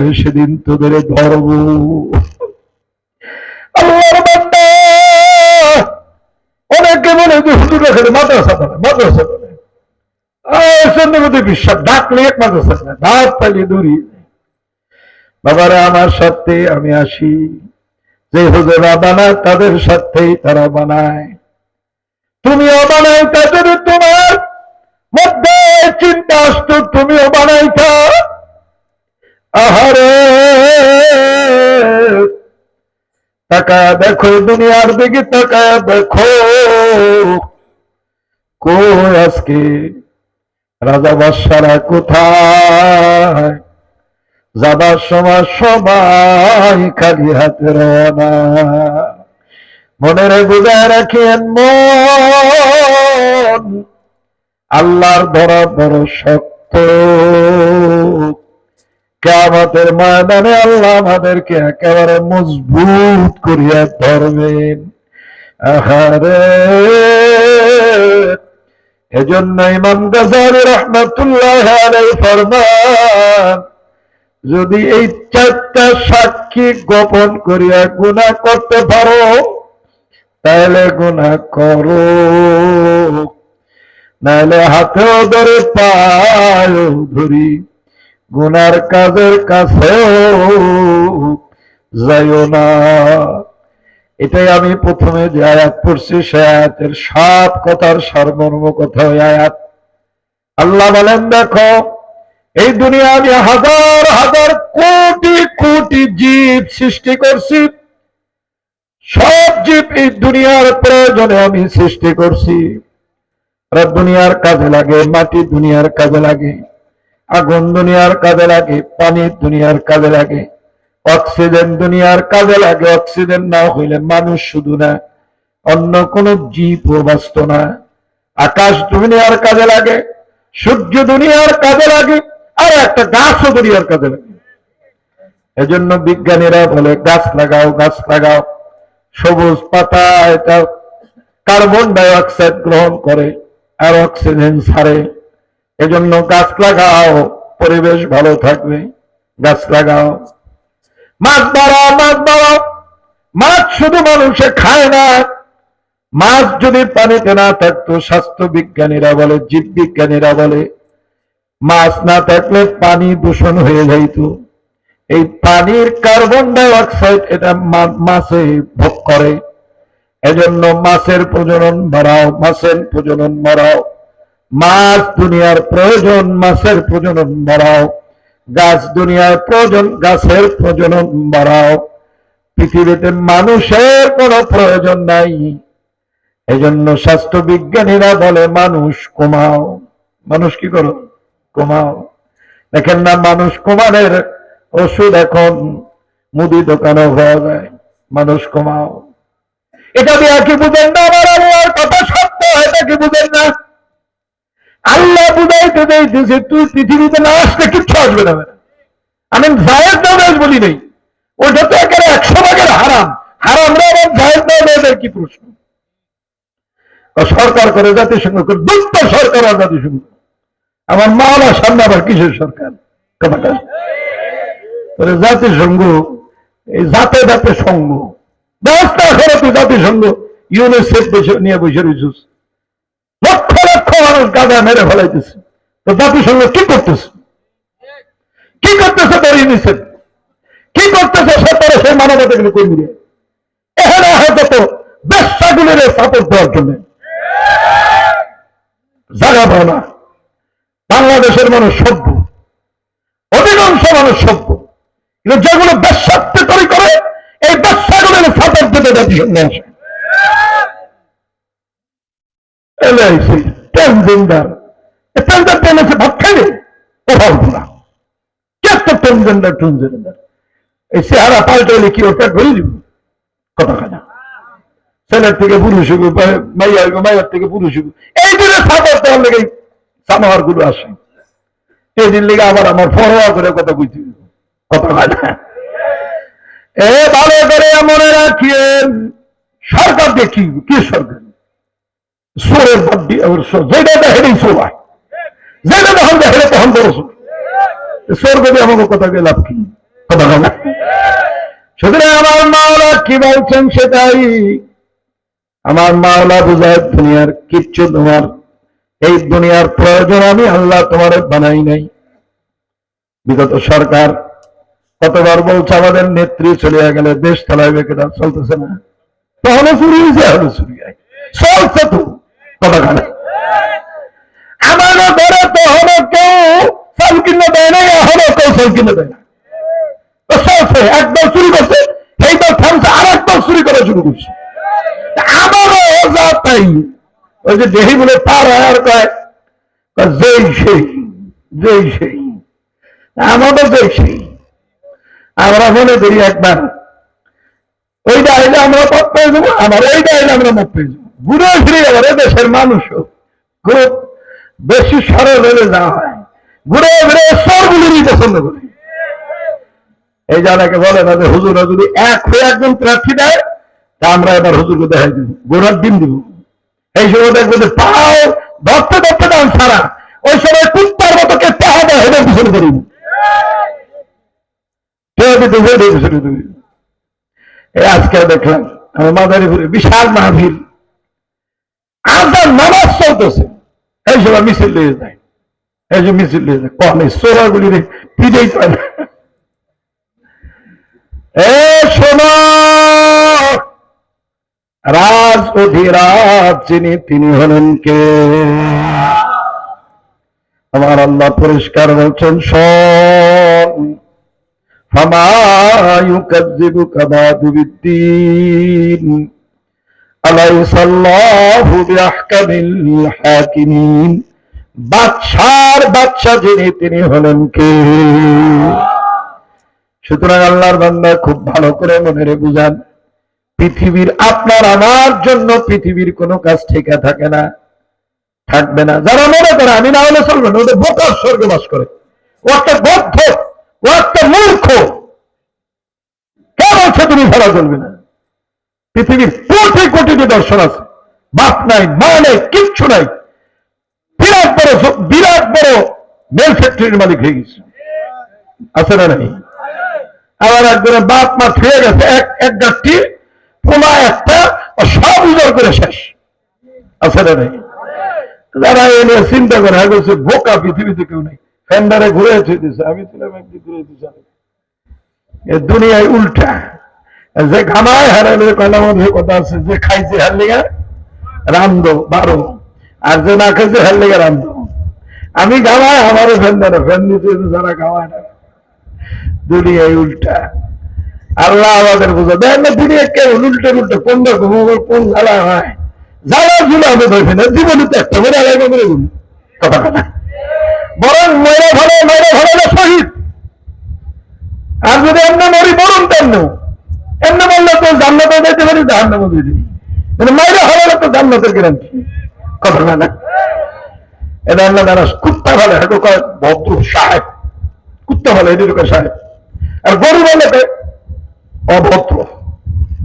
সেদিন তোদের ধরব। অনেকে যে হুজুর এখানে মাদ্রাসা মাদ্রাসা সন্ধ্যে বিশ্বাস ডাকলে এক মাদ্রাসা করে ডাক পালিয়ে দৌড়ি। বাবারা, আমার সাথে আমি আসি। যে হুজুরা বানায়, তাদের সাথেই তারা বানায়। তুমিও বানাইতা যদি তোমার মধ্যে চিন্তা আসতো, তুমিও বানাইতা। আহারে টাকা দেখো দুনিয়ার দিকে টাকা দেখো। কো আজকে? রাজা বাদশারা কোথায়? যাবার সময় সবাই খালি হাতে রওনা। মনের বুঝায় রাখেন মন, আল্লাহর ধরা বড় শক্ত। কেমতের ময়দানে আল্লাহ আমাদেরকে একেবারে মজবুত করিয়া ধরবেন। আহারে। এজন্য ইমাম গাজালি রহমতুল্লাহ ফরমান, যদি এই চারটা সাক্ষী গোপন করিয়া গুণা করতে পারো, তাহলে গুণা করো। নাহলে হাতেও ধরে পায়ও ধরি। গুনার কাজের কাছেও যাইও না। এটাই আমি প্রথমে যে আয়াত পড়ছি, সে আয়াতের সব কথার সারমর্ম কথা ওই আয়াত। আল্লাহ বলেন, দেখো, এই দুনিয়া আমি হাজার হাজার কোটি কোটি জীব সৃষ্টি করছি। সব জীব এই দুনিয়ার প্রয়োজনে আমি সৃষ্টি করছি। দুনিয়ার কাজে লাগে, মাটি দুনিয়ার কাজে লাগে। আগুন দুনিয়ার কাজে লাগে পানি দুনিয়ার কাজে লাগে। অক্সিজেন দুনিয়ার কাজে লাগে, অক্সিজেন না হইলে মানুষ শুধু না, অন্য কোন জীবও বাঁচত না। আকাশ দুনিয়ার কাজে লাগে, সূর্য দুনিয়ার কাজে লাগে, আর একটা গাছও দুনিয়ার কাজে লাগে। এজন্য বিজ্ঞানীরা বলে, গাছ লাগাও গাছ লাগাও, সবুজ পাতা, এটা কার্বন ডাই অক্সাইড গ্রহণ করে, আর অক্সিজেন ছাড়ে। এজন্য গাছ লাগাও, পরিবেশ ভালো থাকবে। গাছ লাগাও। মাছ বাড়াও মাছ বাড়াও মাছ শুধু মানুষে খায় না। মাছ যদি পানিতে না থাকতো, স্বাস্থ্য বিজ্ঞানীরা বলে, জীব বিজ্ঞানীরা বলে, মাছ না থাকলে পানি দূষণ হয়ে যাইত। এই পানির কার্বন ডাই অক্সাইড এটা মাছে ভোগ করে। এজন্য মাছের প্রজনন বাড়াও, মাছের প্রজনন বাড়াও। মাছ দুনিয়ার প্রয়োজন, মাছের প্রজনন বাড়াও। গাছ দুনিয়ার প্রয়োজন গাছের প্রজনন বাড়াও। পৃথিবীতে মানুষের কোনো প্রয়োজন নাই। এজন্য স্বাস্থ্য বিজ্ঞানীরা বলে, মানুষ কমাও। মানুষ কি করো? কমাও। দেখেন না, মানুষ কমানের ওষুধ এখন মুদি দোকানে হওয়া যায়। মানুষ কমাও। এটা দিয়ে কি বুঝেন না? আমার কথা সত্য, এটা কি বুঝেন না? আল্লাহ বুঝাইতে দিয়েছে তুই পৃথিবীতে না আসলে কিচ্ছু আসবে না। আমি জায়েদ নবেজ বলি নেই। ওটা তো একেবারে একশো ভাগের হারাম। হারামরা আবার জায়েদ নবেজের কি প্রশ্ন? সরকার করে, জাতিসংঘ করে দুঃখ সরকার আর জাতিসংঘ। আমার মাওলা সামনে আবার কিসের সরকার? কথাটা জাতিসংঘ, এই জাতে জাতে সঙ্গ ব্যবস্থা করে তুই জাতিসংঘ। ইউনিসেফ নিয়ে বসে রয়েছিস লক্ষ লক্ষ মানুষ গাঁদা মেরে ফেলাইতেছে। তো জাতিসংঘ কি করতেছে? কি করতেছে তোর ইউনিসেফ কি করতেছে সে তোর সেই মানবতাগুলো কর্মী এখানে হয়তো ব্যবসাগুলোর সাপোর্ট দেওয়ার জন্য। জায়গা পাও না। বাংলাদেশের মানুষ সভ্য। অধিকাংশ মানুষ সভ্য। কিন্তু যেগুলো ব্যবসাত্বে তৈরি করে, এই ব্যবসাগুলোর সাপোর্ট দিতে জাতিসংঘ আসে। এলআইসি ট্রান্সজেন্ডার ট্রান্সজেন্ডার ভাত না। এই চেহারা পাল্টাইলে কি ওটা ঘুরে দিব কথা ছেলের থেকে পুরুষ হইব মাইয়া মাইয়ার থেকে পুরুষ এই দিনে সাপোর্ট দেওয়ার লেগে সামারগুলো আসে। লেগে আবার আমার ফরোয়া করে কথা বুঝতে কথা হয় এ ভালো করে মনে রাখিয়েন। সরকার দেখি কি সরকার? সোরের বাদ্যি আবার সোর, যেটা দেখেনি যেটা যখন দেখে তখন বড় সোর সোর করে আমাকে কথা গেলাম কি? সুতরাং আমার মাওলা কি বলছেন সেটাই। আমার মাওলা বুঝায়, দুনিয়ার কিচ্ছু তোমার। এই দুনিয়ার প্রয়োজন আমি আল্লাহ তোমার বানাই নাই। বিগত সরকার কতবার বলছে, আমাদের নেত্রী চলে গেলে দেশ চালাইবে কেটা চলতেছে না। তাহলে চুরি হয়েছে চুরি চলছে তো। আমাদের ঘরে তো হলো কেউ চাল কিনে দেয় না হলো কেউ চাল কিনে দেয় না একদল চুরি করছে সেই দল থামছে আর একদল চুরি করা শুরু করছে। আমারও যা তাই ওই যে দেহি বলে হয় আর কয় কয়, যেই সেই যেই সেই। আমাদের যেই সেই। আমরা মনে করি একবার ওইটা আইলে আমরা পথ পেয়ে যাব আমার ওইটা আইলে আমরা মত পেয়ে যাব। ঘুরে ফিরে এ দেশের মানুষও খুব বেশি সরল হলে যাওয়া হয়। ঘুরে ফিরে সরগুলিরই পছন্দ করি। এই জানাকে বলে না যে হুজুরা যদি এক হয়ে একজন প্রার্থী দেয়, তা আমরা এবার হুজুরকে দেখাই দিব গোড়ার ডিম দিব। এই সময় দেখব যে পাও ধরতে ধরতে দাম ছাড়া। ওই সময় কুত্তার মতো কে পাহা দেয় হেদের পিছনে এই আজকে দেখলাম, আমার মাদারীপুরে বিশাল মাহফিল নামাজ চলতেছে। এই মিছিল দিয়ে যায়। এই মিছিল দিয়ে যায়। কমে সোরাগুলি পায় না। এ সোনা, রাজ অধিরাজ যিনি, তিনি হলেন কে? আমার আল্লাহ পরিষ্কার বলছেন সব হামায়ু কাদা কাবাদুবিদ্দিন أليس الله بأحكم الحاكمين বাদশার বাদশা যিনি তিনি হলেন কে সুতরাং আল্লাহর বান্দা খুব ভালো করে মনে রে বুঝান পৃথিবীর আপনার আমার জন্য পৃথিবীর কোনো কাজ ঠিকা থাকে না থাকবে না যারা মনে করে আমি না হলে চলবে না ওদের বোকার স্বর্গে বাস করে ও একটা বদ্ধ ও একটা মূর্খ কে বলছে তুমি ভালো চলবে না পৃথিবীর কোটি কোটি দর্শন আছে, বাপ নাই, মা নেই, কিচ্ছু নাই, বিরাট বড় বিরাট বড় মেল ফ্যাক্টরির মালিক হয়ে গেছে। আছে না নাই? আবার একজনের বাপ মা ফিরে গেছে, এক এক গাছটি পোলা একটা সব উজাড় করে শেষ। আছে না নাই? যারা এ নিয়ে চিন্তা করে হ্যাঁ বলছে, বোকা পৃথিবীতে কেউ নেই। ফ্যান্ডারে ঘুরে দিয়েছে, আমি ছিলাম একদিন ঘুরে দিয়েছি। দুনিয়ায় উল্টা। যে ঘামায় হারালে কয়লা মধ্যে কথা আছে যে খাইছে হার লেগা রান্ধ বারো আর যে না খাইছে হার লেগা রান্ধ আমি ঘামায় আমারও ফ্যান দেয় না দিতে যারা ঘামায় না। দুনিয়ায় উল্টা। আল্লাহ আমাদের বোঝা দেয় না দুনিয়া কেমন উল্টে উল্টে কোন রকম কোন জ্বালা হয়। জ্বালা ঝুলা হবে ধরবে না জীবনে তো একটা করে আলাদা করে গুণ কথা কথা। বরং মেরে ভালো মেরে না শহীদ। আর যদি এমনি মরি বরুন তেমন এমনি বললে তো জান্নাতে যেতে পারি, জাহান্নামে দিবি মানে মাইরে হবে না তো জান্নাতের গ্যারান্টি কথা না এটা আল্লাহ দ্বারা কুত্তা ভালো সাহেব। কুত্তা ভালো সাহেব। আর গরু বলে কয় অভদ্র।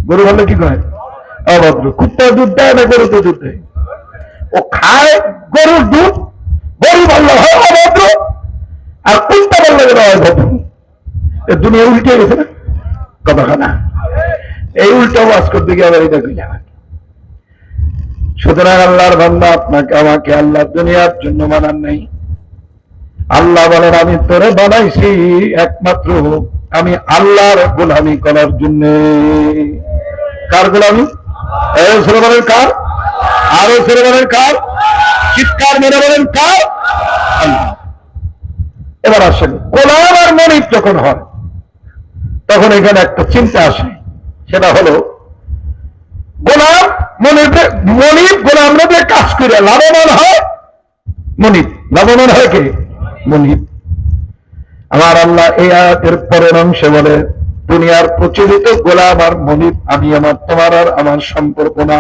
গরু বললে কি অভদ্র। কুত্তা দুধ দেয় না গরু তো দুধ দেয়। ও খায় গরুর দুধ, গরু বললে হয় অভদ্র। আর কুত্তা বললে অভদ্র। এ দুনিয়া উল্টে গেছে না? কথা না। এই উল্টা ওয়াজ করতে গিয়ে আবার এটা কইলাম সুতরাং আল্লাহর বান্দা আপনাকে, আমাকে আল্লাহ দুনিয়ার জন্য বানান নাই। আল্লাহ বলেন, আমি তোরে বানাইছি একমাত্র আমি আল্লাহর গোলামি করার জন্য। কার গোলামি? বলেন কার? আরও ছেলে বলেন কার? চিৎকার মেরে বলেন কার? এবার আসেন, গোলাম আর মনিব যখন হয়, তখন এখানে একটা চিন্তা আসে। সেটা হলো, গোলাম মনিব মনিব গোলামরা যে কাজ করে, লাভবান হয় মনিব লাভবান হয় কে? মনিব আমার আল্লাহ এই আয়াতের পরের অংশে বলে, দুনিয়ার প্রচলিত গোলাম আর মনিব আমি আমার, তোমার আর আমার সম্পর্ক না।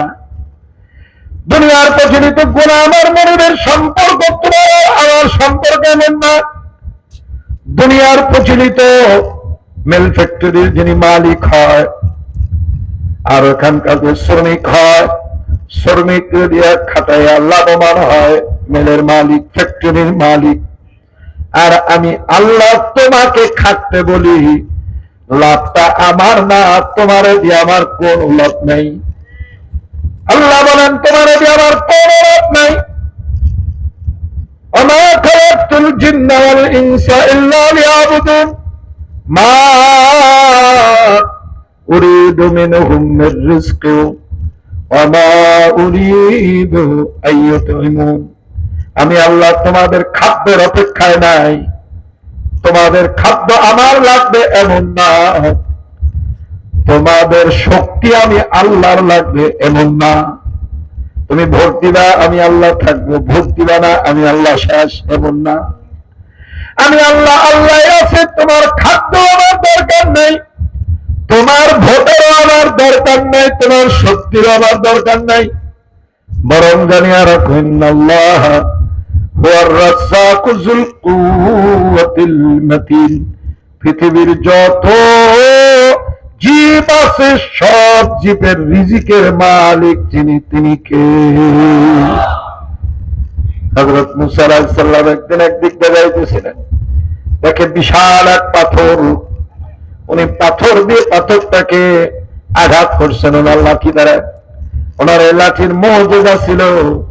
দুনিয়ার প্রচলিত গোলাম আর মনিবের সম্পর্ক তোমার আর আমার সম্পর্ক এমন না। দুনিয়ার প্রচলিত মেল ফ্যাক্টরির যিনি মালিক হয় আর ওখানকার যে শ্রমিক হয়, শ্রমিক দিয়ে খাটাইয়া লাভবান হয়, মেলের মালিক, ফ্যাক্টরির মালিক। আর আমি আল্লাহ তোমাকে খাটতে বলি, লাভটা আমার না, তোমার দিয়ে আমার কোন লাভ নাই। আল্লাহ বলেন, তোমার দিয়ে আমার কোন লাভ নাই। জিন্দাল খালাতুল ইনসা ইল্লা মা أريد منهم من رزق وما أريد أن يطعمون আমি আল্লাহ তোমাদের খাদ্যের অপেক্ষায় নাই তোমাদের খাদ্য আমার লাগবে এমন না তোমাদের শক্তি আমি আল্লাহর লাগবে এমন না তুমি ভোট দিবা আমি আল্লাহ থাকবো ভোট দিবা না আমি আল্লাহ শেষ এমন না আমি আল্লাহ আল্লাহ আছে তোমার খাদ্য আমার দরকার নেই তোমার ভোটেরও আমার দরকার নাই, তোমার শক্তির আমার দরকার নাই। বরং কুওয়াতিল মাতিন। পৃথিবীর যত জীব আছে, সব জীবের রিজিকের মালিক যিনি, তিনি কে? হজরত মুসা আলাইসাল্লাম একদিন একদিক বেড়াইতেছিলেন দেখে বিশাল এক পাথর উনি পাথর দিয়ে পাথরটাকে আঘাত করছেন ওনার লাঠি দ্বারা। ওনার এই লাঠির মর্যাদা ছিল,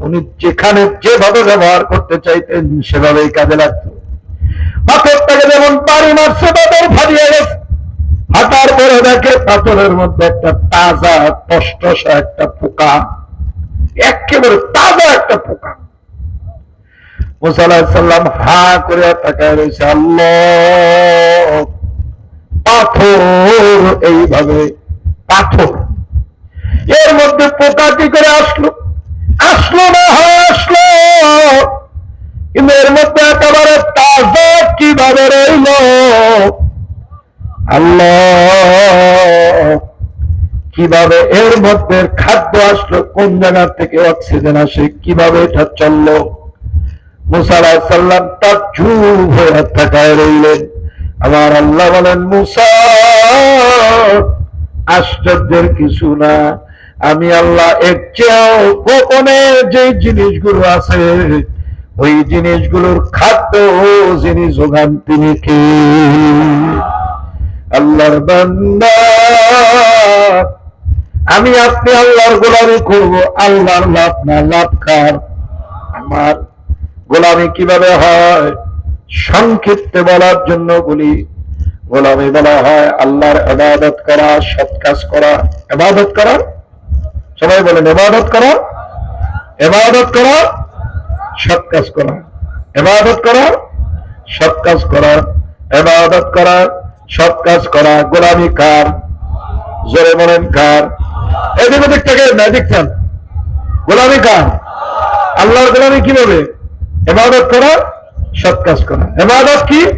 উনি যেখানে যেভাবে ব্যবহার করতে চাইতেন সেভাবেই কাজে লাগতো। পাথরটাকে যেমন পানি মারছে পাথর ফাটিয়ে গেছে। হাঁটার পরে দেখে পাথরের মধ্যে একটা তাজা টসটসা একটা পোকা, একেবারে তাজা একটা পোকা। মুসাল্লাম হা করে তাকায় রয়েছে আল্লাহ এইভাবে, পাথর। এর মধ্যে পোকা কি করে আসলো? আসলো না হয় আসলো। কিন্তু এর মধ্যে একেবারে তাজা কীভাবে রইল? আল্লাহ, কীভাবে এর মধ্যে খাদ্য আসলো? কোন জায়গা থেকে অক্সিজেন আসে? কীভাবে এটা চলল? মুসালা সাল্লাম তার চুপ হয়ে থাকায় রইলেন। আমার আল্লাহ বলেন, মুসা আশ্চর্যের কিছু না। আমি আল্লাহ এর চেয়েও গোপনে যে জিনিসগুলো আছে, ওই জিনিসগুলোর খাদ্য যিনি যোগান তিনি কে? আল্লাহর আমি আপনি আল্লাহর গোলামি করব, আল্লাহর লাভ না লাভ খার আমার গোলামি কীভাবে হয়? সংক্ষিপ্তে বলার জন্য বলি গোলামি বলা হয় আল্লাহর এবাদত করা, সৎ কাজ করা এবাদত করা? সবাই বলেন এবাদত করা? এবাদত করা, সৎ কাজ করা। এবাদত করা, সৎ কাজ করা। এবাদত করা, সৎ কাজ করা। গোলামি কার? জোরে বলেন কার? এদিক ওদিক থেকে না দেখছেন গোলামি কার? আল্লাহর গোলামি কীভাবে? এবাদত করা, সৎ কাজ করা। এবাদত কি?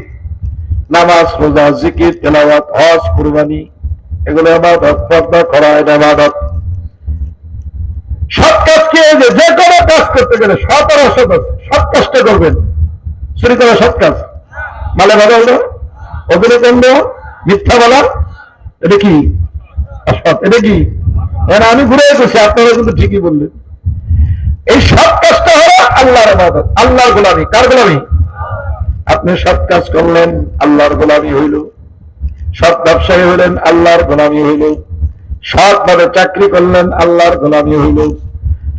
নামাজ, রোজা, জিকির, তেলাওয়াত, হজ, কুরবানি, এগুলো এবাদত পর্দা করা এটা এবাদত সৎ কাজ কি এই যে যে কোনো কাজ করতে গেলে সৎ আর সৎ কাজটা করবেন। চুরি করা সৎ কাজ। মালে ভালো হলো? অভিনকাণ্ড মিথ্যা বলা? এটা কি? এটা কি? মানে আমি ঘুরে এসেছি আপনারা কিন্তু ঠিকই বললেন। এই সব কাজটা হলো আল্লাহর আবাদত আল্লাহর গোলামি। কার গোলামি? আপনি সৎ কাজ করলেন, আল্লাহর গোলামি হইল। সৎ ব্যবসায়ী হইলেন আল্লাহর গোলামি হইল। সৎ ভাবে চাকরি করলেন, আল্লাহর গোলামি হইল।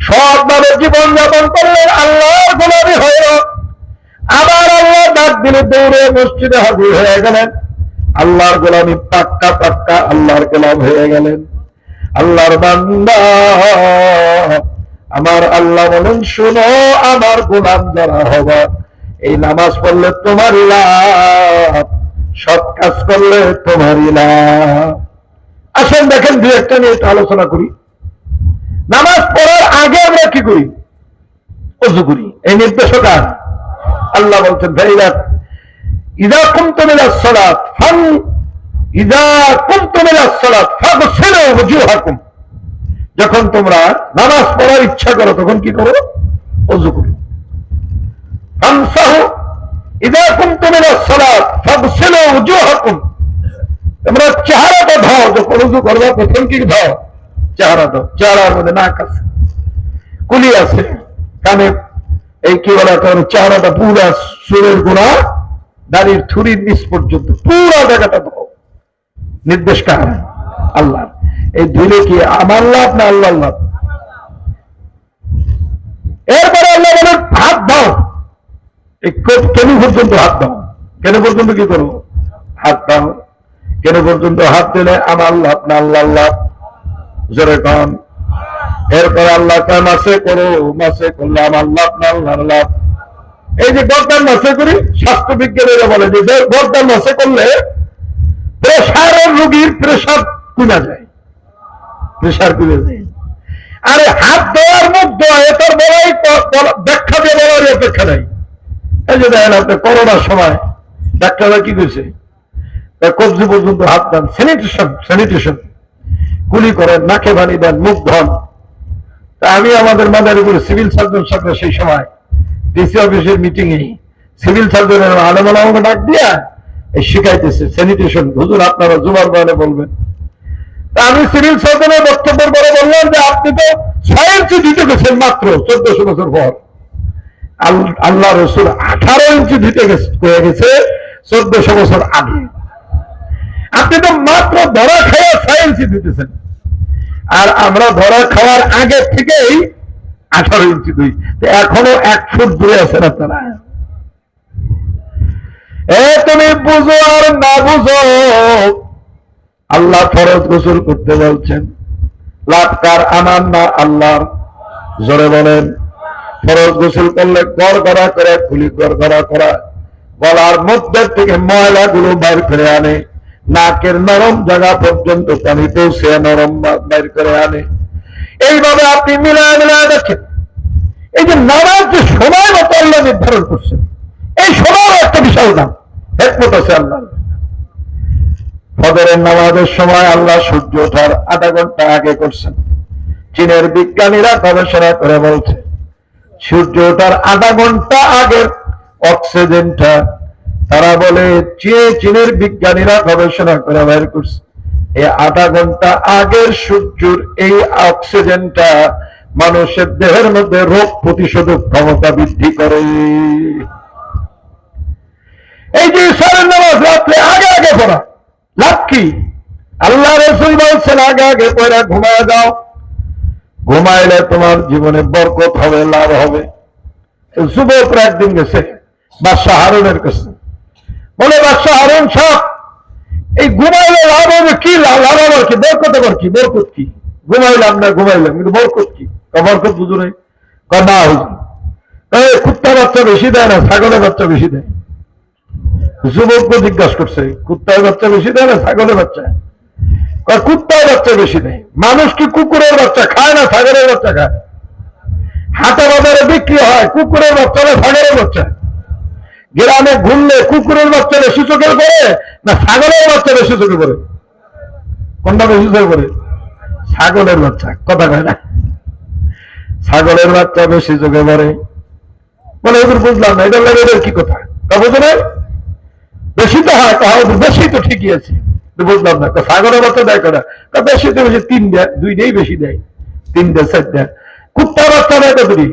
সৎ ভাবে জীবন যাপন করলেন, আল্লাহর গোলামি হইল। আবার আল্লাহ ডাক দিলে দৌড়ে মসজিদে হাজির হয়ে গেলেন। আল্লাহর গোলামি পাক্কা পাক্কা আল্লাহর গোলাম হয়ে গেলেন। আল্লাহর বান্দা, আমার আল্লাহ বলেন, শুনো, আমার গোলাম যারা হবা এই নামাজ পড়লে তোমারই লাভ, সৎ কাজ করলে তোমারই লাভ। আসেন, দেখেন দু একটা নিয়ে একটু আলোচনা করি। নামাজ পড়ার আগে আমরা কি করি? অজু করি। এই নির্দেশকার আল্লাহ বলছেন ভাইরা ইদা কুমতু মিনাস সালাত, ফান ইদা কুমতু মিনাস সালাত, ফাগসিলু ওজুহাকুম। যখন তোমরা নামাজ পড়ার ইচ্ছা করো, তখন কি করো? অজু করো। তোমরা চেহারাটা ধাও যখন করবা, প্রথম কি ধাও চেহারা চেহারার মধ্যে নাক কুলি কানে, এই কি বলে চেহারাটা সুরের গোড়া নিচ পর্যন্ত, পুরা জায়গাটা ধাও নির্দেশ কার? আল্লাহ এই ধুলে কি আমার লাভ না আল্লাহ লাভ? এরপরে আল্লাহ বলেন, হাত এই কেন পর্যন্ত হাত দাও? কেন পর্যন্ত কি করব? হাত দাও। কেন পর্যন্ত হাত দিলে আমার লাভ না আল্লাহ লাভ? জোরে কন। এরপর আল্লাহ কা মাসে করো মাসে করলে আমার লাভ না আল্লাহর লাভ? এই যে গর্দান মাসে করি, স্বাস্থ্য বিজ্ঞানীরা বলে যে গর্দান মাসে করলে প্রেশারের রোগীর প্রেশার কমে যায়। প্রেশার কমে যায়। আরে হাত দেওয়ার দেওয়া এটার বলাই ব্যাখ্যা দিয়ে বলার অপেক্ষা নাই। এই যে দেখেন আপনি করোনার সময় ডাক্তাররা কি করেছে কবজি পর্যন্ত হাত দেন স্যানিটেশন স্যানিটেশন গুলি করেন, নাকে পানি দেন, মুখ ধন তা আমি আমাদের মাদার উপরে সিভিল সার্জন সাথে সেই সময় ডিসি অফিসের মিটিং এ সিভিল সার্জনের আলমাল আমাকে ডাক দিয়া এই শিখাইতেছে স্যানিটেশন হুজুর, আপনারা জুমার বলে বলবেন। তা আমি সিভিল সার্জনের বক্তব্যের পরে বললাম যে আপনি তো ইঞ্চি দিতে গেছেন মাত্র, চোদ্দশো বছর পর। আল্লাহ রসুল আঠারো ইঞ্চি গেছে, হয়ে গেছে চোদ্দশো বছর আগে। আপনি তো মাত্র ধরা খাওয়া ছয় ইঞ্চি দিতেছেন। আর আমরা ধরা খাওয়ার আগে থেকেই আঠারো ইঞ্চি দুই। এখনও এক ফুট দূরে আছেন আপনারা। এ তুমি বুঝো আর না বুঝো, আল্লাহ ফরজ গোসল করতে বলছেন। লাভকার আমার না আল্লাহর, জোরে বলেন। ফরজ গোসল করলে গড় গড়া করে, খুলি গড় গড়া করা। গলার মধ্যে থেকে ময়লা গুলো বাইর করে আনে। নাকের নরম জায়গা পর্যন্ত পানি পৌঁছে নরম বাইর করে আনে। এইভাবে আপনি মিলায় মিলায় দেখেন, এই যে নামাজ যে সময় মতো আল্লাহ নির্ধারণ করছেন, এই সময় একটা বিশাল দাম। হেকমত আছে আল্লাহ ফজরের নামাজের সময় আল্লাহ সূর্য ওঠার আধা ঘণ্টা আগে করছেন। চীনের বিজ্ঞানীরা গবেষণা করে বলছে সূর্য ওঠার আধা ঘণ্টা আগের অক্সিজেনটা। তারা বলে, চীনে, চীনের বিজ্ঞানীরা গবেষণা করে বের করছে। এই আধা ঘণ্টা আগের সূর্যের এই অক্সিজেনটা মানুষের দেহের মধ্যে রোগ প্রতিশোধক ক্ষমতা বৃদ্ধি করে। এই যে ঈশ্বরের নামাজ রাত্রে আগে আগে পড়া। লাভ কি? আল্লাহ রসুল বলছেন, আগে আগে পড়া, ঘুমায় যাও। ঘুমাইলে তোমার জীবনে বরকত হবে, লাভ হবে। যুবকরা একদিন গেছে বাদশাহ হারুনের কাছে। বলে, বাদশাহ হারুন সব এই ঘুমাইলে লাভ হবে কি? লাভ আবার কি? বরকত আবার কি? বরকত কি? ঘুমাইলাম না, ঘুমাইলাম, কিন্তু বরকত কি? বরকত বুঝো নাই? না হুজুর। কুত্তা বাচ্চা বেশি দেয় না, ছাগলের বাচ্চা বেশি দেয়। যুবককে জিজ্ঞাসা করছে, কুত্তার বাচ্চা বেশি দেয় না, ছাগলের বাচ্চা? কয় কুত্তার বাচ্চা বেশি দেয় মানুষ কি কুকুরের বাচ্চা খায় না ছাগলের বাচ্চা খায়? হাটা বাজারে বিক্রি হয়, কুকুরের বাচ্চা না সাগরের বাচ্চা? গ্রামে ঘুরলে কুকুরের বাচ্চা বেশি চোখে পড়ে না ছাগলের বাচ্চা বেশি চোখে পড়ে? কোনটা বেশি চোখে পড়ে? ছাগলের বাচ্চা, কথা কয় না? ছাগলের বাচ্চা বেশি চোখে পড়ে। বলে এগুলো বুঝলাম না, এটা লাগে এদের কি কথা? তা বুঝো না বেশি তো হয় তাহলে বেশি তো ঠিকই আছে। বুঝলাম না সাগর বাচ্চা দেয় কটা? বেশি তো বেশি তিন দেয় দুই দেয় বেশি দেয় তিন দেয় চার দেয় কুত্তার বাচ্চা দেয় কতটি